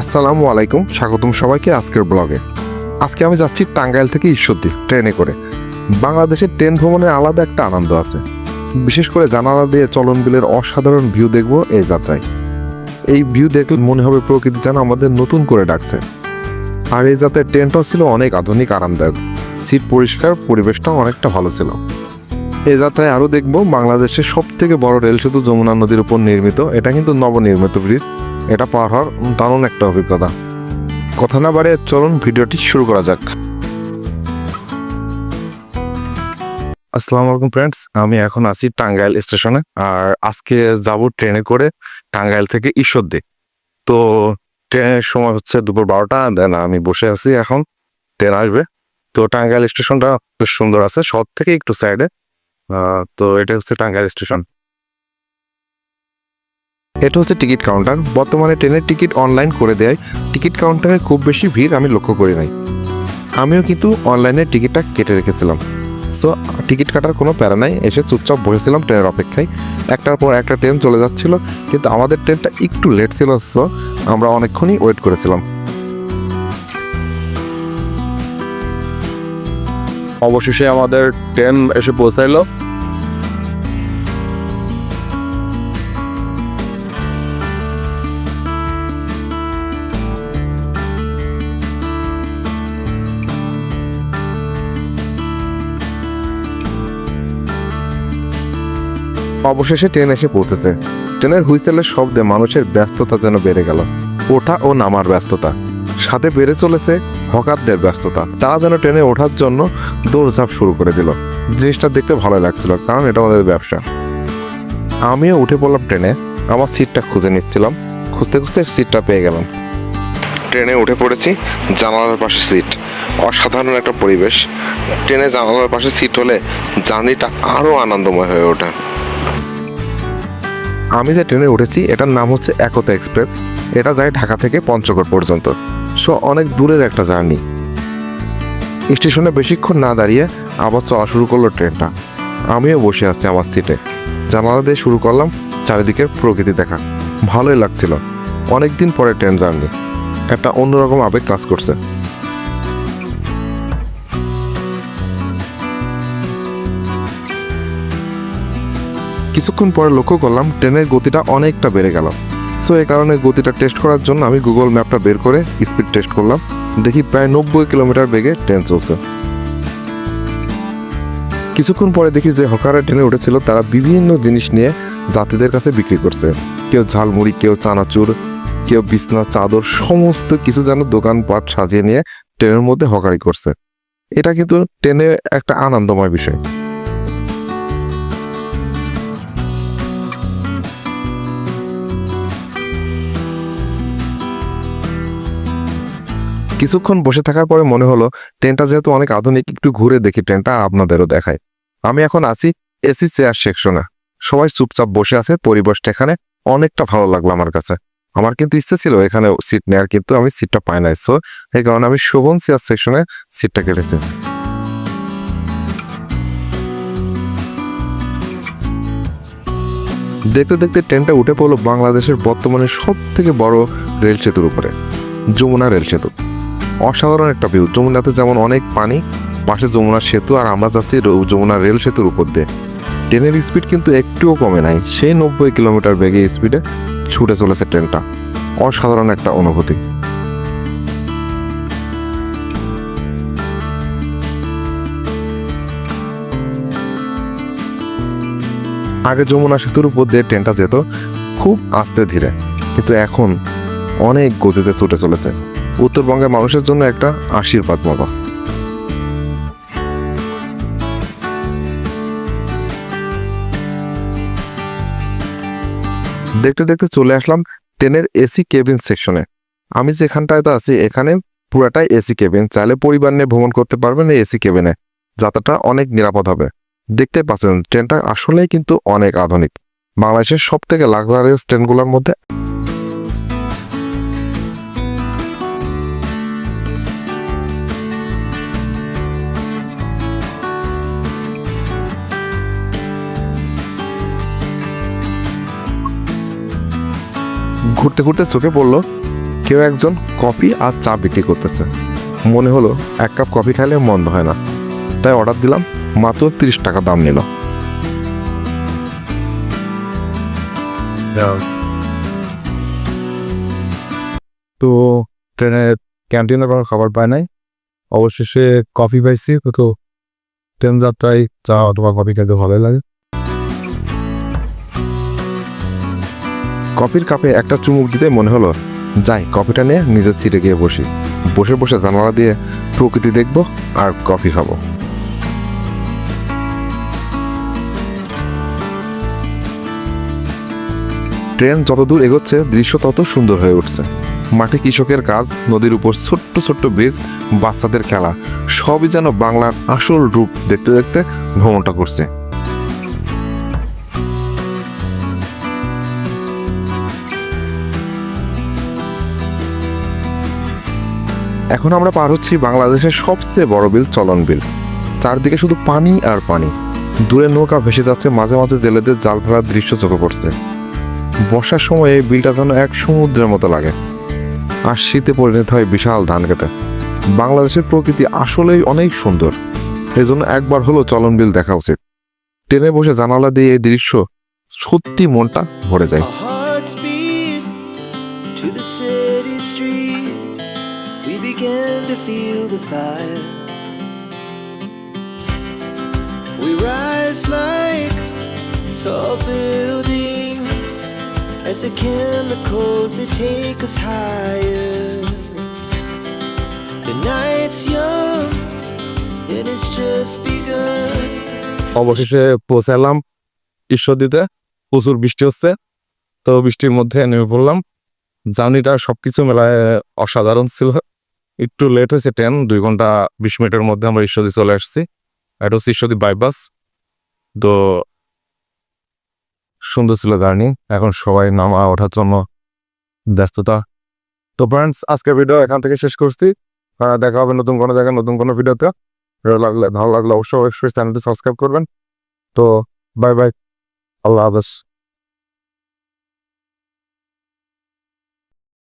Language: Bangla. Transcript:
আসসালামু আলাইকুম, স্বাগতম সবাইকে আজকের ব্লগে। আজকে আমি যাচ্ছি টাঙ্গাইল থেকে ঈশ্বরদী ট্রেনে করে। বাংলাদেশের ট্রেন ভ্রমণের আলাদা একটা আনন্দ আছে। বিশেষ করে জানালা দিয়ে চলন বিলের অসাধারণ ভিউ দেখব এই যাত্রায়। এই ভিউ দেখলে মনে হবে প্রকৃতি যেন আমাদের নতুন করে ডাকছে। আর এই যাত্রায় ট্রেনটাও ছিল অনেক আধুনিক, আরামদায়ক। সিট পরিষ্কার, পরিবেশটাও অনেকটা ভালো ছিল। এই যাত্রায় আরও দেখব বাংলাদেশের সব থেকে বড় রেল সেতু যমুনা নদীর উপর নির্মিত, এটা কিন্তু নবনির্মিত ব্রিজ। এটা পার হওয়ার দারুণ একটা অভিজ্ঞতা। কথা না বাড়ে চলুন ভিডিওটি শুরু করা যাক। আসসালামু আলাইকুম ফ্রেন্ডস আমি এখন আছি টাঙ্গাইল স্টেশনে, আর আজকে যাব ট্রেনে করে টাঙ্গাইল থেকে ঈশ্বরদী। তো ট্রেনের সময় হচ্ছে দুপুর বারোটা দেন আমি বসে আছি এখন, ট্রেন আসবে। তো টাঙ্গাইল স্টেশনটা বেশ সুন্দর আছে শহর থেকে একটু সাইডে তো এটা হচ্ছে টাঙ্গাইল স্টেশন। এটা হচ্ছে টিকিট কাউন্টার। বর্তমানে ট্রেনের টিকিট অনলাইন করে দেয়। টিকিট কাউন্টারে খুব বেশি ভিড় আমি লক্ষ্য করি নাই। আমিও কিন্তু অনলাইনে টিকিটটা কেটে রেখেছিলাম। সো টিকিট কাটার কোনো প্যারা নাই। এসে চুপচাপ বসেছিলাম ট্রেনের অপেক্ষায়। একটার পর একটা ট্রেন চলে যাচ্ছিল, কিন্তু আমাদের ট্রেনটা একটু লেট ছিল সো আমরা অনেকক্ষণই ওয়েট করেছিলাম। অবশেষে আমাদের ট্রেন এসে পৌঁছাইলো। অবশেষে ট্রেন এসে পৌঁছেছে। ট্রেনের হুইসেলের শব্দে মানুষের ব্যস্ততা যেন বেড়ে গেল। ওঠা ও নামার ব্যস্ততা। সাথে বেড়ে চলেছে হকারদের ব্যস্ততা। তারা যেন ট্রেনে ওঠার জন্য দৌড়ঝাঁপ শুরু করে দিল। জিনিসটা দেখতে ভালো লাগছিল, কারণ এটা আমাদের ব্যবসা। আমিও উঠে পড়লাম ট্রেনে। আমার সিটটা খুঁজে নিচ্ছিলাম। খুঁজতে খুঁজতে সিটটা পেয়ে গেলাম। ট্রেনে উঠে পড়েছি জানালার পাশে সিট। অসাধারণ একটা পরিবেশ। ট্রেনে জানালার পাশে সিট হলে জার্নিটা আরও আনন্দময় হয়ে ওঠে। আমি যে ট্রেনে উঠেছি, এটার নাম হচ্ছে একতা এক্সপ্রেস। এটা যায় ঢাকা থেকে পঞ্চগড় পর্যন্ত। সো, অনেক দূরের একটা জার্নি। স্টেশনে বেশিক্ষণ না দাঁড়িয়ে আবার চলা শুরু করল ট্রেনটা। আমিও বসে আছি আমার সিটে। জানালা দিয়ে শুরু করলাম চারিদিকের প্রকৃতি দেখা। ভালোই লাগছিল। অনেক দিন পরে ট্রেন জার্নি। একটা অন্যরকম আবেগ কাজ করছে। কিছুক্ষণ পরে লক্ষ্য করলাম ট্রেনের গতিটা অনেকটা বেড়ে গেল। সো এই কারণে গতিটা টেস্ট করার জন্য আমি গুগল ম্যাপটা বের করে স্পিড টেস্ট করলাম। দেখি প্রায় নব্বই কিলোমিটার বেগে ট্রেন চলছে। কিছুক্ষণ পরে দেখি যে হকারের ট্রেনে উঠেছিল, তারা বিভিন্ন জিনিস নিয়ে যাত্রীদের কাছে বিক্রি করছে। কেউ ঝালমুড়ি, কেউ চানাচুর, কেউ বিছনা, চাদর, সমস্ত কিছু যেন দোকানপাট সাজিয়ে নিয়ে ট্রেনের মধ্যে হকারি করছে। এটা কিন্তু ট্রেনে একটা আনন্দময় বিষয়। কিছুক্ষণ বসে থাকার পরে মনে হলো ট্রেনটা যেহেতু অনেক আধুনিক, একটু ঘুরে দেখি ট্রেনটা আপনাদেরও দেখায়। আমি এখন আছি এসি চেয়ার সেকশনে। সবাই চুপচাপ বসে আছে, পরিবেশটা এখানে অনেকটা ভালো লাগল আমার কাছে। আমার কিন্তু ইচ্ছে ছিল এখানে সিট নেওয়ার কিন্তু আমি সিটটা পাই নাই। সো এই কারণে আমি শোভন চেয়ার সেকশনে সিটটা কেটেছি। দেখতে দেখতে ট্রেনটা উঠে পড়ল বাংলাদেশের বর্তমানে সব থেকে বড় রেল সেতুর উপরে, যমুনা রেল সেতু অসাধারণ একটা ভিউ যমুনাতে যেমন অনেক পানি, পাশে যমুনা সেতু আর আমরা যাচ্ছি যমুনা রেল সেতুর উপর দিয়ে। ট্রেনের স্পিড কিন্তু একটুও কমে নাই, সেই নব্বই কিলোমিটার বেগে স্পিডে ছুটে চলেছে ট্রেনটা। অসাধারণ একটা অনুভূতি। আগে যমুনা সেতুর উপর দিয়ে ট্রেনটা যেত, খুব আস্তে ধীরে। কিন্তু এখন অনেক গতিতে ছুটে চলেছে। উত্তরবঙ্গের মানুষের জন্য একটা আশীর্বাদ মতো দেখতে দেখতে চলে আসলাম ট্রেনের এসি কেবিন সেকশনে আমি যেখানটায় তো আছি, এখানে পুরাটাই এসি কেবিন চাইলে পরিবার নিয়ে ভ্রমণ করতে পারবেন এই এসি কেবিনে যাত্রাটা অনেক নিরাপদ হবে। দেখতে পাচ্ছেন, ট্রেনটা আসলেই কিন্তু অনেক আধুনিক। বাংলাদেশের সব থেকে লাক্সারিয়াস ট্রেনগুলোর মধ্যে ঘুরতে ঘুরতে চোখে পড়ল, কেউ একজন কফি আর চা বিক্রি করতেছে। মনে হলো এক কাপ কফি খাইলে মন্দ হয় না। তাই অর্ডার দিলাম, মাত্র তিরিশ টাকা দাম নিল। তো ট্রেনে ক্যান্টিনে কোনো খাবার পায় নাই? অবশেষে কফি পাইছি তো ট্রেন যাত্রায় চা অথবা কফি খেতে ভালোই লাগে। কফির কাপে একটা চুমুক দিতে মনে হলো, যাই, কফিটা নিয়ে নিজের সিটে গিয়ে বসি। বসে বসে জানালা দিয়ে প্রকৃতি দেখব আর কফি খাব। ট্রেন যত দূর এগোচ্ছে, দৃশ্য তত সুন্দর হয়ে উঠছে। মাঠে কৃষকের কাজ, নদীর উপর ছোট্ট ছোট্ট ব্রিজ, বাচ্চাদের খেলা, সবই যেন বাংলার আসল রূপ দেখতে দেখতে ভ্রমণটা করছে। এখন আমরা পার হচ্ছি বাংলাদেশের সবচেয়ে বড় বিল, চলন বিল। চারদিকে শুধু পানি আর পানি। দূরে নৌকা ভেসে যাচ্ছে, মাঝে মাঝে জেলেদের জাল ফেলার দৃশ্য চোখে পড়ছে। বর্ষার সময় এই বিলটা যেন এক সমুদ্রের মতো লাগে। আর শীতে পরিণত হয় বিশাল ধান খেতে। বাংলাদেশের প্রকৃতি আসলেই অনেক সুন্দর। এজন্য একবার হলো চলন বিল দেখা উচিত। ট্রেনে বসে জানালা দিয়ে এই দৃশ্য সত্যি মনটা ভরে যায়। We began to feel the fire. We rise like tall buildings as the chemicals they take us higher. The night's young, it has just begun. অবশেষে পৌঁছালাম ঈশ্বরদীতে প্রচুর বৃষ্টি হচ্ছে তো বৃষ্টির মধ্যে নেমে পড়লাম জার্নিটা সবকিছু মেলায় অসাধারণ ছিল একটু লেট হয়েছে ট্রেন দুই ঘণ্টা বিশ মিনিটের মধ্যে আমরা ঈশ্বরদী চলে আসছি। এটা হচ্ছে ঈশ্বরদী বাইপাস তো সুন্দর ছিল জার্নি। এখন সবাই নামা ওঠার জন্য ব্যস্ততা। তো ফ্রেন্ডস আজকের ভিডিও এখান থেকে শেষ করছি। দেখা হবে নতুন কোনো জায়গায়, নতুন কোনো ভিডিওতে ভালো লাগলে ভালো লাগলে অবশ্যই অবশ্যই চ্যানেলটি সাবস্ক্রাইব করবেন। তো বাই বাই আল্লাহ হাফেজ।